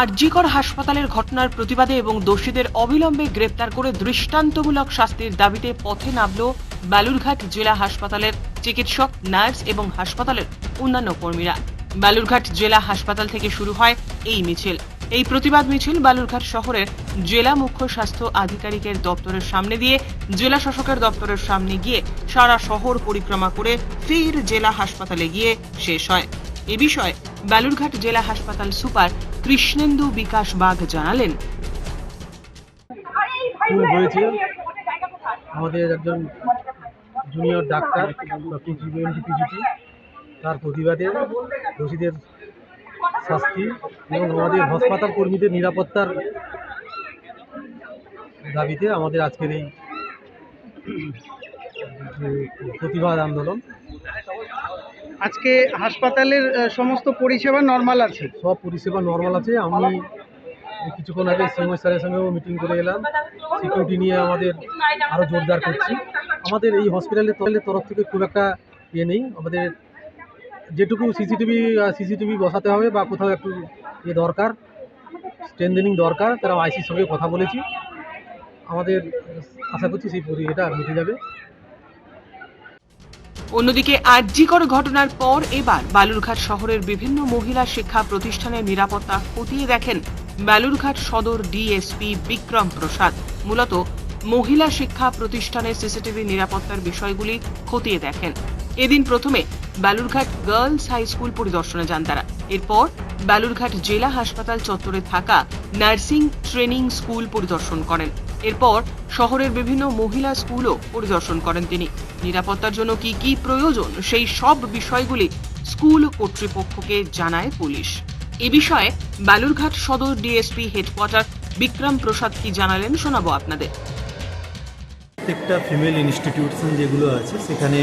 আরজিকর হাসপাতালের ঘটনার প্রতিবাদে এবং দোষীদের অবিলম্বে গ্রেপ্তার করে দৃষ্টান্তমূলক শাস্তির দাবিতে পথে নামল বালুরঘাট জেলা হাসপাতালের চিকিৎসক, নার্স এবং হাসপাতালের অন্যান্য কর্মীরা। বালুরঘাট জেলা হাসপাতাল থেকে শুরু হয় এই মিছিল। এই প্রতিবাদ মিছিল বালুরঘাট শহরের জেলা মুখ্য স্বাস্থ্য আধিকারিকের দপ্তরের সামনে দিয়ে জেলা শাসকের দপ্তরের সামনে গিয়ে সারা শহর পরিক্রমা করে ফের জেলা হাসপাতালে গিয়ে শেষ হয়। এ বিষয়ে বালুরঘাট জেলা হাসপাতাল সুপার কৃষ্ণেন্দু বিকাশ বাগ জানালেন। আমাদের একজন জুনিয়র ডাক্তার তার প্রতিবাদে দোষীদের শাস্তি এবং আমাদের হাসপাতাল কর্মীদের নিরাপত্তার দাবিতে আমাদের আজকের এই প্রতিবাদ আন্দোলন আজকে হাসপাতালের সমস্ত পরিষেবা নর্মাল আছে? সব পরিষেবা নর্মাল আছে। আমি কিছুক্ষণ আগে সিএমও স্যারের সঙ্গেও মিটিং করে এলাম। সিকিউরিটি নিয়ে আমাদের আরও জোরদার করছি। আমাদের এই হসপিটালের তরফের তরফ থেকে খুব একটা ইয়ে নেই। আমাদের যেটুকু সিসিটিভি সিসিটিভি বসাতে হবে বা কোথাও একটু ইয়ে দরকার স্ট্রেন্থেনিং দরকার, তারা আইসির সঙ্গে কথা বলেছি। আমাদের আশা করছি সেই এটা মিটে যাবে। অন্যদিকে আর্যিকর ঘটনার পর এবার বালুরঘাট শহরের বিভিন্ন মহিলা শিক্ষা প্রতিষ্ঠানের নিরাপত্তা খতিয়ে দেখেন বালুরঘাট সদর ডিএসপি বিক্রম প্রসাদ। মূলত মহিলা শিক্ষা প্রতিষ্ঠানের সিসিটিভি নিরাপত্তার বিষয়গুলি খতিয়ে দেখেন। এদিন প্রথমে বালুরঘাট গার্লস হাই স্কুল পরিদর্শনে যান তারা। এরপর বালুরঘাট জেলা হাসপাতাল চত্বরে থাকা নার্সিং ট্রেনিং স্কুল পরিদর্শন করেন। এরপর শহরের বিভিন্ন মহিলা স্কুলও পরিদর্শন করেন তিনি। নিরাপত্তার জন্য কি কি প্রয়োজন, সেই সব বিষয়গুলি স্কুল কর্তৃপক্ষকে জানায় পুলিশ। এ বিষয়ে বালুরঘাট সদর ডিএসপি হেডকোয়ার্টার বিক্রম প্রসাদ কি জানালেন শোনাবো আপনাদের। প্রত্যেকটা ফিমেল ইনস্টিটিউশন যেগুলো আছে, সেখানে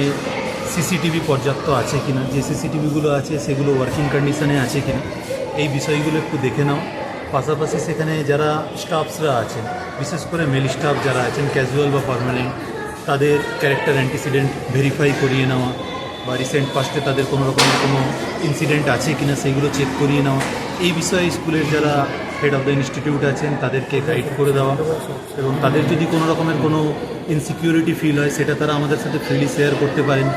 সিসিটিভি পর্যাপ্ত আছে কিনা, যে সিসিটিভিগুলো আছে সেগুলো ওয়ার্কিং কন্ডিশনে আছে কিনা, এই বিষয়গুলো একটু দেখে নাও। পাশাপাশি সেখানে যারা স্টাফসরা আছেন, বিশেষ করে মেল স্টাফ যারা আছেন ক্যাজুয়াল বা পার্মানেন্ট তাদের ক্যারেক্টার অ্যান্টিসিডেন্ট ভেরিফাই করিয়ে নেওয়া বা রিসেন্ট পাস্টে তাদের কোনো রকমের কোনো ইনসিডেন্ট আছে কিনা সেইগুলো চেক করিয়ে নেওয়া। এই বিষয়ে স্কুলের যারা হেড অফ দ্য ইনস্টিটিউট আছেন, তাদেরকে গাইড করে দেওয়া এবং তাদের যদি কোনো রকমের কোনো ইনসিকিউরিটি ফিল হয়, সেটা তারা আমাদের সাথে ফ্রিলি শেয়ার করতে পারেন।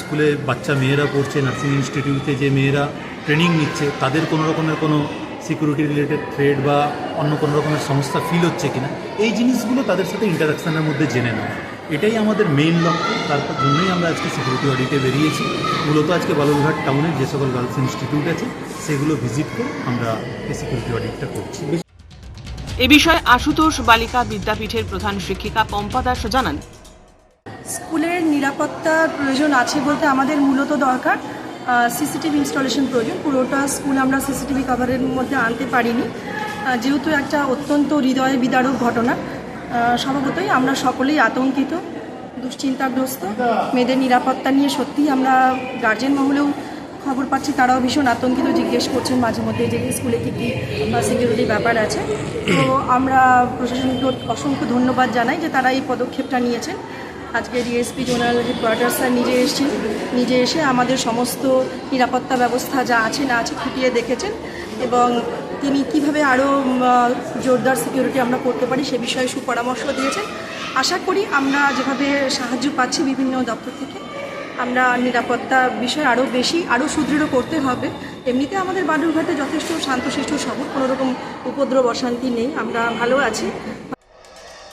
স্কুলে বাচ্চা মেয়েরা পড়ছে নার্সিং ইনস্টিটিউটে যে মেয়েরা ট্রেনিং নিচ্ছে, তাদের কোনো রকমের কোনো সিকিউরিটি রিলেটেড থ্রেড বা অন্য কোনো রকমের সমস্যা ফিল হচ্ছে কিনা এই জিনিসগুলো তাদের সাথে ইন্টারাকশানের মধ্যে জেনে নেওয়া। এটাই আমাদের মেইন লক্ষ্য। তারপর জন্যই আমরা আজকে সিকিউরিটি অডিটে বেরিয়েছি। মূলত আজকে বালুরঘাট টাউনের যে সকল গার্লস ইনস্টিটিউট আছে সেগুলো ভিজিট করে আমরা এই সিকিউরিটি অডিটটা করছি। এ বিষয়ে আশুতোষ বালিকা বিদ্যাপীঠের প্রধান শিক্ষিকা পম্পা দাস জানান। স্কুলের নিরাপত্তার প্রয়োজন আছে বলতে আমাদের মূলত দরকার। সিসিটিভি ইনস্টলেশন প্রয়োজন। পুরোটা স্কুল আমরা সিসিটিভি কভারের মধ্যে আনতে পারিনি। যেহেতু একটা অত্যন্ত হৃদয় বিদারক ঘটনা স্বভাবতই আমরা সকলেই আতঙ্কিত, দুশ্চিন্তাগ্রস্ত, মেয়েদের নিরাপত্তা নিয়ে সত্যিই আমরা গার্জেন মহলেও খবর পাচ্ছি, তারাও ভীষণ আতঙ্কিত, জিজ্ঞেস করছেন মাঝে মধ্যে যে স্কুলে কী কী সিকিউরিটি ব্যাপার আছে। তো আমরা প্রশাসনকে অসংখ্য ধন্যবাদ জানাই যে তারা এই পদক্ষেপটা নিয়েছেন। আজকে ডিএসপি জোনাল হেডকোয়ার্টার স্যার নিজে এসেছেন। নিজে এসে আমাদের সমস্ত নিরাপত্তা ব্যবস্থা যা আছে না আছে খুঁটিয়ে দেখেছেন এবং তিনি কীভাবে আরও জোরদার সিকিউরিটি আমরা করতে পারি সে বিষয়ে সুপরামর্শ দিয়েছেন। আশা করি আমরা যেভাবে সাহায্য পাচ্ছি বিভিন্ন দপ্তর থেকে, আমরা নিরাপত্তা বিষয় আরও বেশি, আরও সুদৃঢ় করতে হবে। এমনিতে আমাদের বালুরঘাটে যথেষ্ট শান্তশিষ্ট শহর, কোনো রকম উপদ্রব অশান্তি নেই, আমরা ভালো আছি।